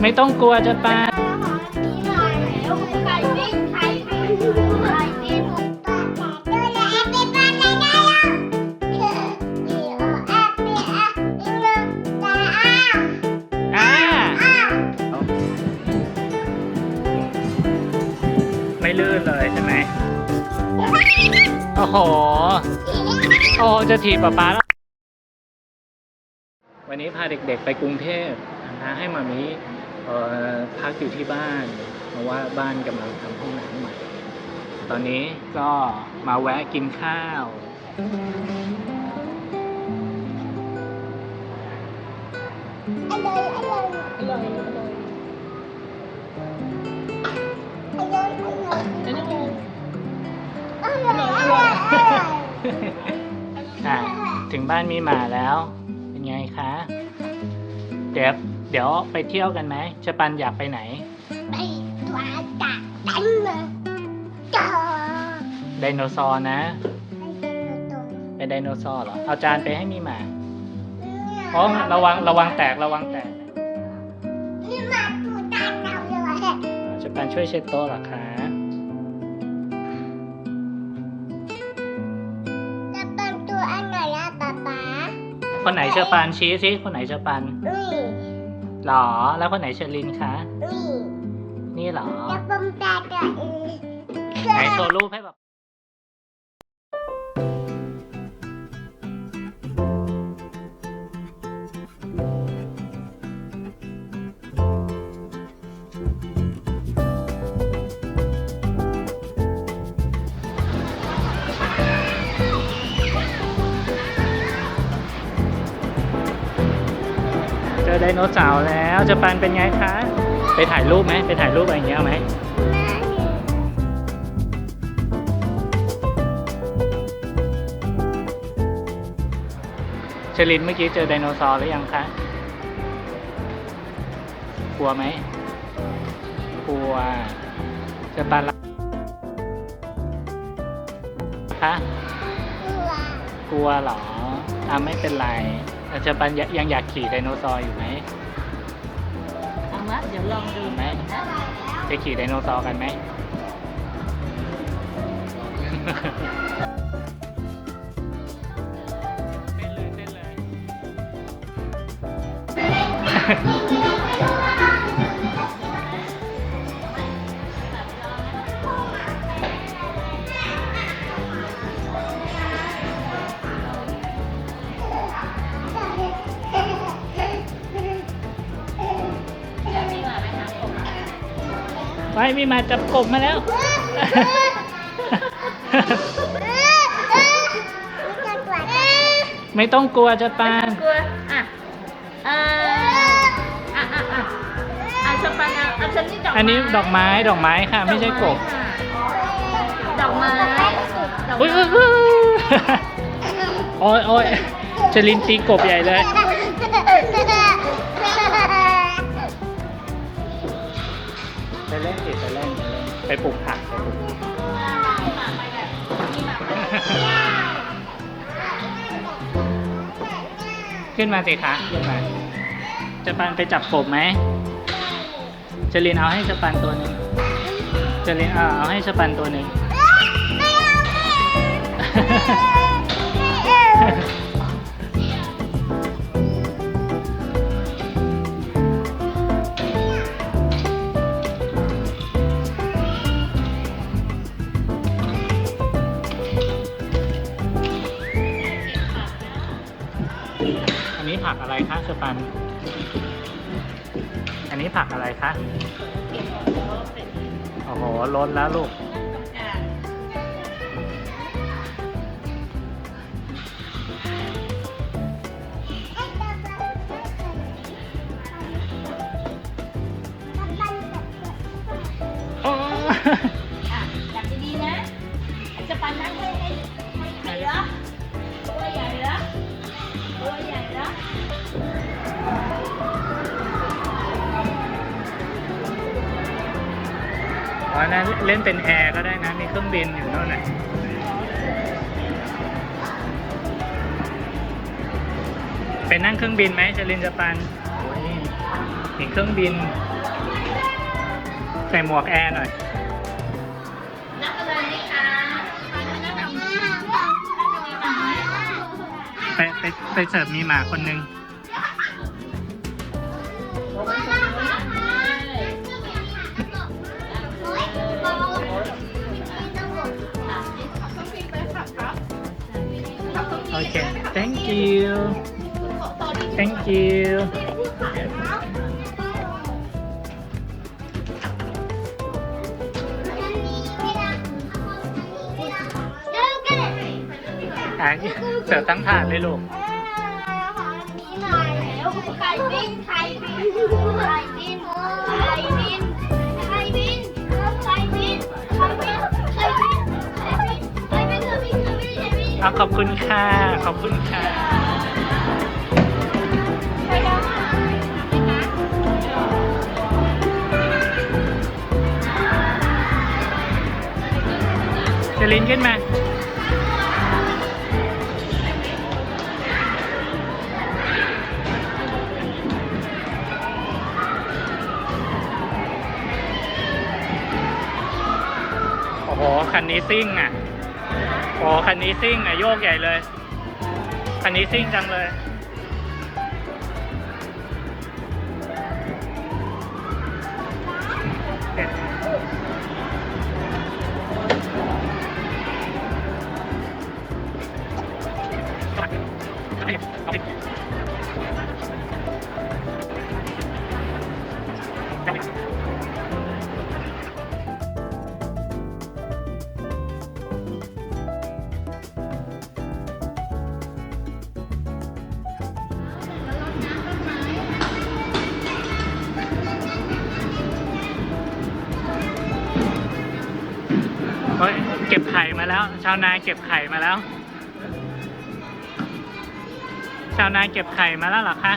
ไม่ต้องกลัวจะปานอ่าไม่ลื่นเลยใช่ไหม โอ้โห โอ้จะถีบป๊าป๊าแล้ว เด็กๆไปกรุงเทพนะให้มามีพักอยู่ที่บ้าน เพราะว่าบ้านกำลังทำห้องน้ำใหม่ ตอนนี้ก็มาแวะกินข้าวอะถึงบ้านมีหมาแล้ว เป็นไงคะ เดี๋ยวเดี๋ยวไปเที่ยวกันไหมชปันอยากไปไหนไดโนเสาร์นะไปไดโนเสาร์เหรอ เอาจานไปให้มีหมาอ๋อระวังระวังแตกระวังแตกชปันช่วยเช็ดโต๊ะเหรอคะ คนไหนเชอปันชี้สิคนไหนเชอปันหรอ แล้วคนไหนเชอรินคะนี่เหรอไหนโชว์รูปให้แบบ ไดโนเสาร์แล้วจะปันเป็นไงคะ ไปถ่ายรูปไหมไปถ่ายรูปอะไรอย่างเงี้ยไหมเชลินเมื่อกี้เจอไดโนเสาร์หรือยังคะ กลัวไหม กลัวจะปันละคะกลัวเหรออะไม่เป็นไร แต่จะปันยังยังอยากขี่ไดโนเสาร์อยู่ไหมเอาละเดี๋ยวลองดูไหมไปขี่ไดโนเสาร์กันไหม เต้นเลยเต้นเลย ไปมีมาจับกบมาแล้ว ไม่ต้องกลัวจะปาน กลัวอะเอออะอะอะอะชมปันเอาเอาชมนี่ดอกไม้อันนี้ดอกไม้ดอกไม้ค่ะ ไม่ใช่กบดอกไม้ดอกอุ้ยไม้ อุ้ยอุ้ยโอ้ยโอ้ยเชลินตีกบใหญ่เลย ไปเล่นไปปลูกผักไปปลูกผักขึ้นมาสิคะขึ้นมา จะปันไปจับกบไหมเจลินเอาให้สปันตัวหนึ่งเจลินเอาเอาให้สปันตัวหนึ่ง อะไรคะ โอ้โหล้นแล้วลูก อ๋อนั่นเล่นเป็นแอร์ก็ได้นะ มีเครื่องบินอยู่นู่นน่ะไปนั่งเครื่องบินไหมเชลินจะปันโอ้ยเห็นเครื่องบิน ใส่หมวกแอร์หน่อยนับอะไรไหมคะนับอะไรไหมคะไปไปไปเสิร์ฟมีหมาคนนึง thank you thank you อะเสิร์ฟตั้งถาดเลยลูก ไข่บินไข่บิน เอาขอบคุณค่ะ ขอบคุณค่ะเจลินขึ้นมาโอ้โหคันนี้ซิ่งอะ อ้คันนี้ซิ่งอะโยกใหญ่เลย คันนี้ซิ่งจังเลย ชาวนาเก็บไข่มาแล้ว ชาวนาเก็บไข่มาแล้วหรอคะ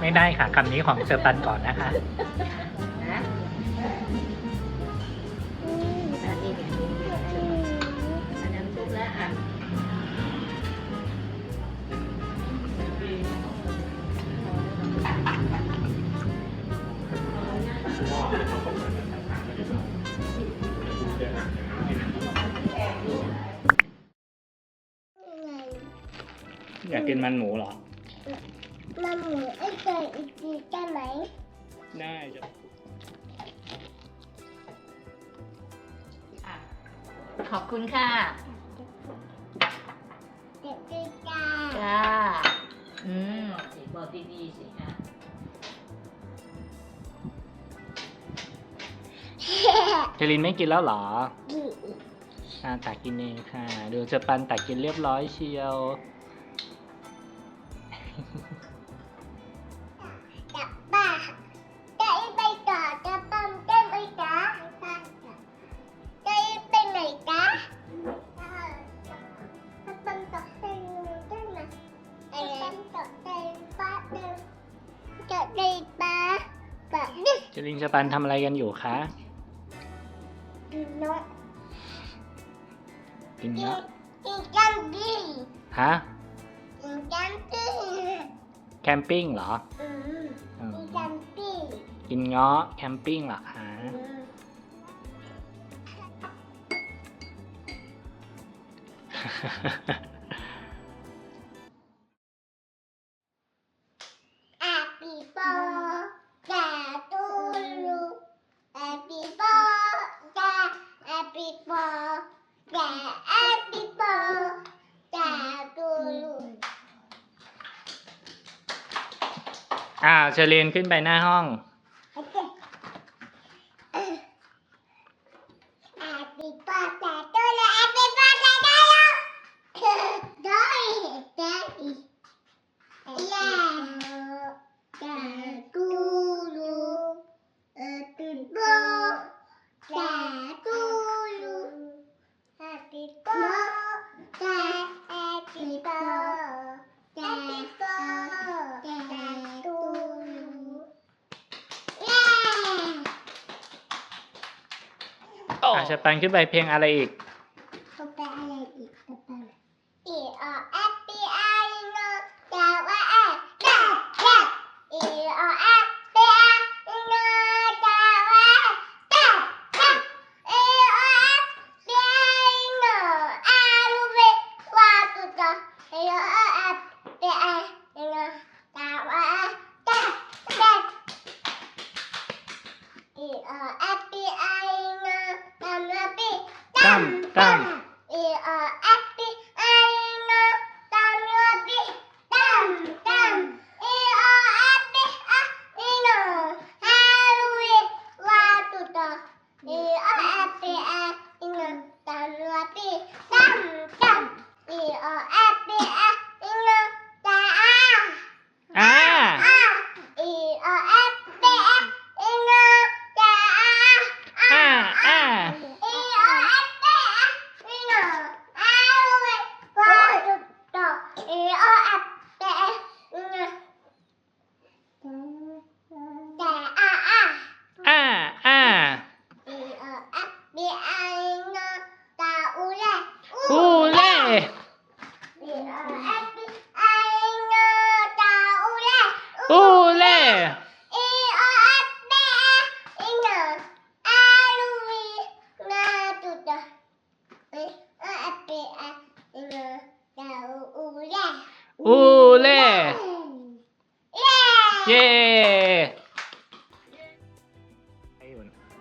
ไม่ได้ค่ะคำนี้ของเซอร์ปันก่อนนะคะนะอันนี้ไงอันนั้นทุกแล้วอะอยากกินมันหมูเหรอ มันหมูไอ้เกิดอีกที ได้ไหมได้จ้ะอะขอบคุณค่ะเด็กดีจ้าจ้าอืมสิบอกดีๆสิอะเจลินไม่กินแล้วเหรออ่าตักกินเองค่ะ ดูเซอร์ปันตักกินเรียบร้อยเชียวานทำอะไรกันอยู่คะกินเนาะกินเนาะกินแคมปิ้งฮะกินแคมปิ้งแคมปิ้งเหรออืมกินจัมปิ้งกินเงาะแคมปิ้งเหรอคะฮ่ เชลินขึ้นไปหน้าห้อง จะแปันขึ้นไปเพลงอะไรอีก เขาไปอะไรอีกต่อไปอีออแอปปีไอโนแต่ว่าแอปแอปแอปอีออแอปปีไอโนแต่ว่าแอปแอปอีออแอปปีไอโนอาลูเววาตุตะอีออแอปปีไอโนแต่ว่าแอปแอป E R F B I N Tam La B ตั้มตั้ม E R F B I N Tam La B Tam Tam E R F B I N Halloween Watuta E R F B I N Tam La B Tam Tam E R F B I N Ta อ่า E R F B I N Ta อ่าอ่า E R F B I N Halloween Watuta E R F B I N แต่อะอะ อ่าอ่า E R F B I N ตาอูเล่ อูเล่ E R F B I N ตาอูเล่ อูเล่ E R F B I N อาลูวีนาตุตะ E R F B I N ตาอูเล่อูเล่เย้เย้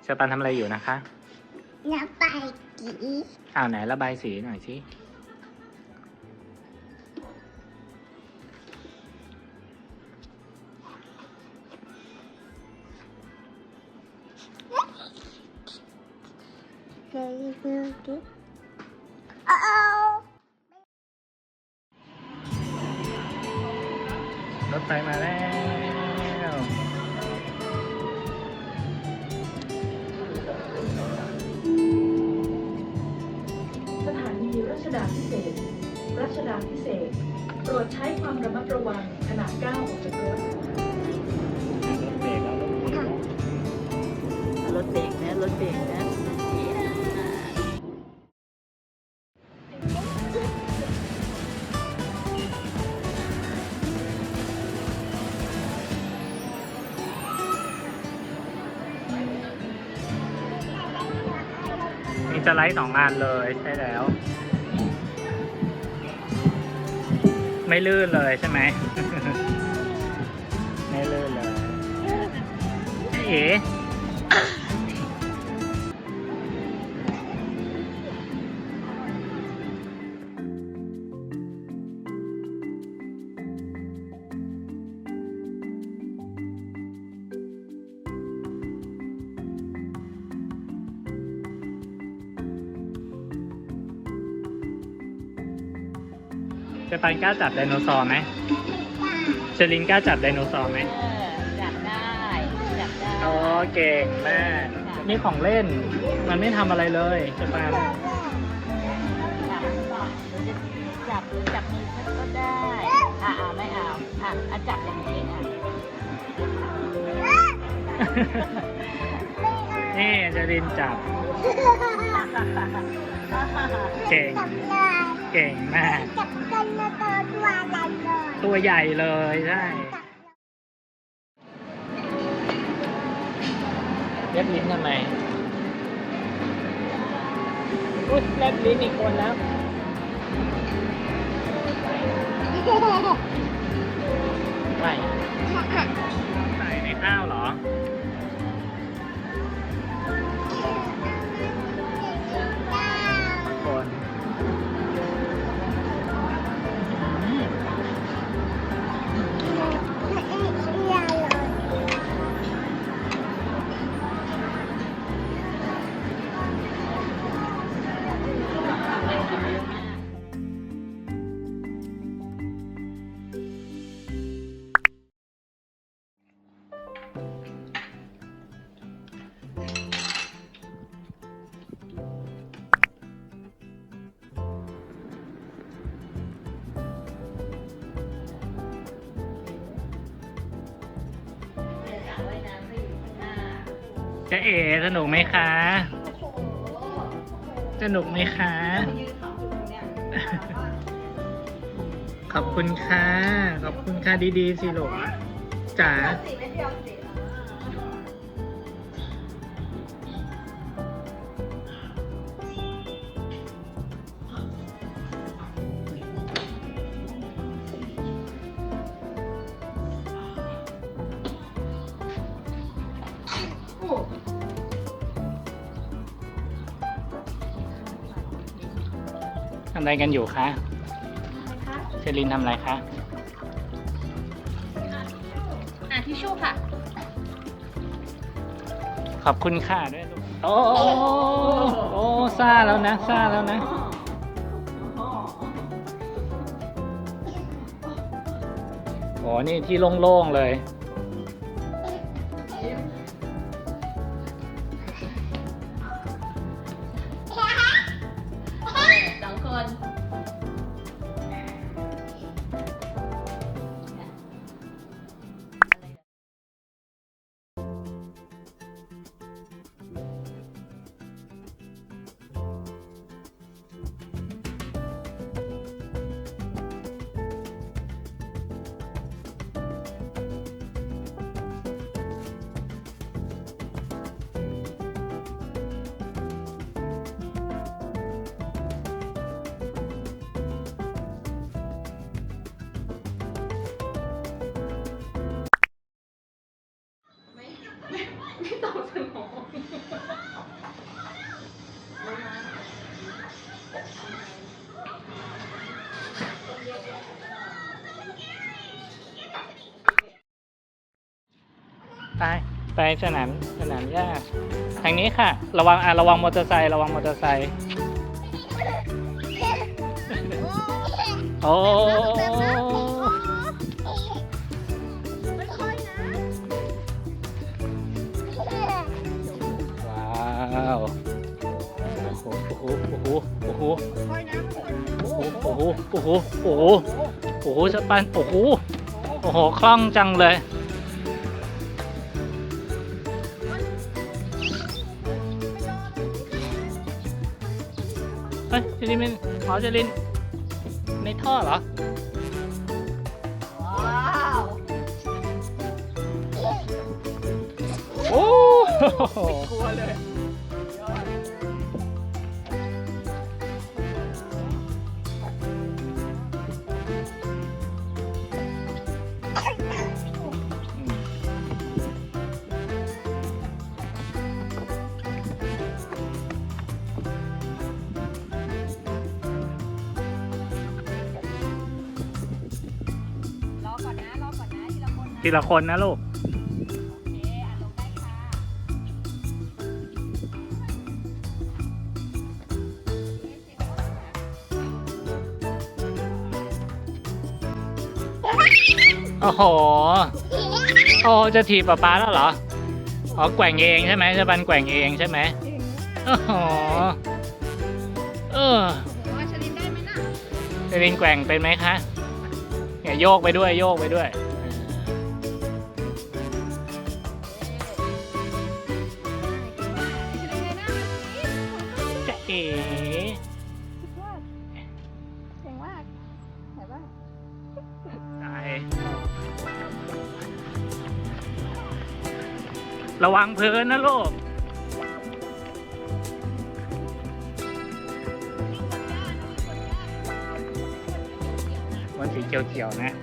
ชปันทำอะไรอยู่นะคะน้ำไปกีอ้าวไหนระบายสีหน่อยสิ รถไฟมาแล้วสถานีรัชดาพิเศษ รัชดาพิเศษ โปรดใช้ความระมัดระวังขณะก้าวออกจากรถรถเบรกแล้วรถเบรกรถเบรกนะ มีจะไลท์สองงานเลยใช่แล้ว ไม่ลื่นเลยใช่ไหม ไม่ลื่นเลยเอ๋ ปันกล้าจับไดโนเสาร์ไหมเชลินกล้าจับไดโนเสาร์ไหมเออจับได้จับได้โอ้เก่งมากนี่ของเล่น มันไม่ทำอะไรเลยเจะปันจับหรือจะจับหรือจับมือฉันก็ได้อ่าไม่เอาอะอะจับอย่างนี้อะนี่เชลินจับเก่ง จับเลยเก่งมาก จับกันมาตัวตัวอะไรเลยตัวใหญ่เลยใช่เล็บลิ้นทำไมอุ๊ยเล็บลิ้นอีกคนแล้วไม่ใส่ในข้าวเหรอ จะเอ๋สนุกไหมคะ สนุกไหมคะ ขอบคุณค่ะ ขอบคุณค่ะดีๆสิหลูกจ๋าทำ อะไรกันอยู่คะเชลินทำอะไรคะอะทิชชู่ค่ะ ขอบคุณค่ะด้วยลูกโอ้โอ้โอ้ซ่าแล้วนะซ่าแล้วนะ โอ้นี่ที่โล่งๆเลย ส ไปไปสนามสนามหญ้าทางนี้ค่ะ ระวังอะระวังมอเตอร์ไซค์ระวังมอเตอร์ไซค์โอ้ไม่ค่อยนะว้าวโอ้โหโอ้โหโอ้โหค่อยนะโอ้โหโอ้โหโอ้โหโอ้โหโอ้โหสปันโอ้โหโอ้โหคล่องจังเลย ฮ้ยเจลินเป็นอ๋อเจลินในท่อเหรอ ว้าวโอ้โหกลัวเลย ทีละคนนะทีละคนนะลูกโอเคอะลงได้ค่ะโอ้โห โอ้จะถีบป๊าป๊าแล้วเหรอ อ๋อแกว่งเองใช่ไหมจะบันแกว่งเองใช่ไหมโอ้โห เออว่าชลินได้ไหมน่ะเจลินแกว่งเป็นไหมคะ เนี่ยโยกไปด้วยโยกไปด้วย ระวังเพลินนะลูกวันสีเขียวๆนะ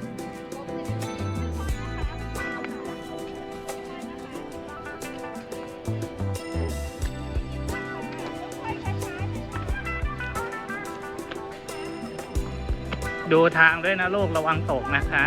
ดูทางด้วยนะลูกระวังตกนะคะ